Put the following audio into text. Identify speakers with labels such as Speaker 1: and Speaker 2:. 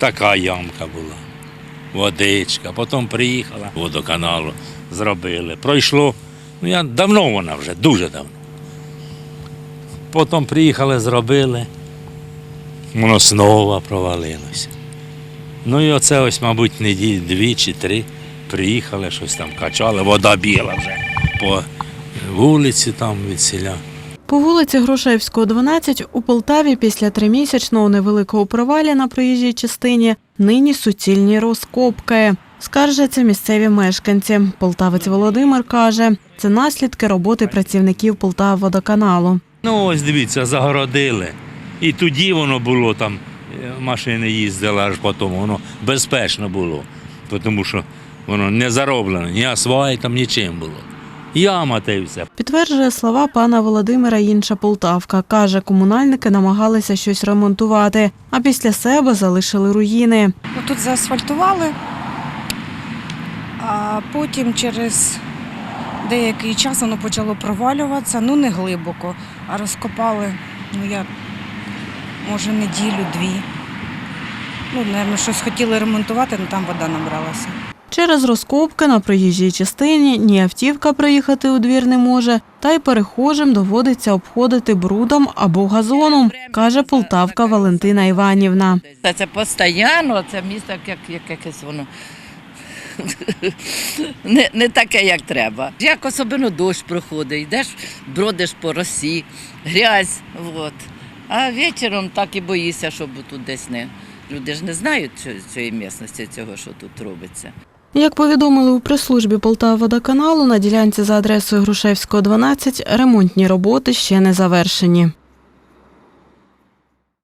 Speaker 1: така ямка була. Водичка. Потім приїхала, водоканалу зробили. Пройшло. Ну, я давно вона вже, дуже давно. Потім приїхали, зробили. Воно знову провалилося. Ну і оце ось, мабуть, неділі дві чи три приїхали, щось там качали, вода біла вже по вулиці там від селя.
Speaker 2: По вулиці Грушевського, 12 у Полтаві після тримісячного невеликого провалі на проїжджій частині нині суцільні розкопки. Скаржаться місцеві мешканці. Полтавець Володимир каже, це наслідки роботи працівників Полтаводоканалу.
Speaker 1: Ну, ось дивіться, загородили. І тоді воно було там, е, машини їздили, аж потім воно безпечно було. Тому що воно не зароблено, ні асфальтом, нічим було. Яма та.
Speaker 2: Підтверджує слова пана Володимира інша Полтавка. Каже, комунальники намагалися щось ремонтувати, а після себе залишили руїни.
Speaker 3: Ну, Тут заасфальтували, а потім через деякий час воно почало провалюватися, ну не глибоко, а розкопали, ну я, може, неділю-дві. Ну, мабуть, щось хотіли ремонтувати, але там вода набралася.
Speaker 2: Через розкопки на проїжджій частині ні автівка приїхати у двір не може, та й перехожим доводиться обходити брудом або газоном, каже полтавка Валентина Іванівна.
Speaker 4: Та це постійно, це місто як, як якесь воно. Не, не таке, як треба. Як особливо дощ проходить, йдеш, бродиш по росі, грязь. От. А вечором так і боїшся, щоб тут десь не. Люди ж не знають цієї місцевості, цього, що тут робиться.
Speaker 2: Як повідомили у прес-службі Полтаводоканалу, на ділянці за адресою Грушевського, 12 ремонтні роботи ще не завершені.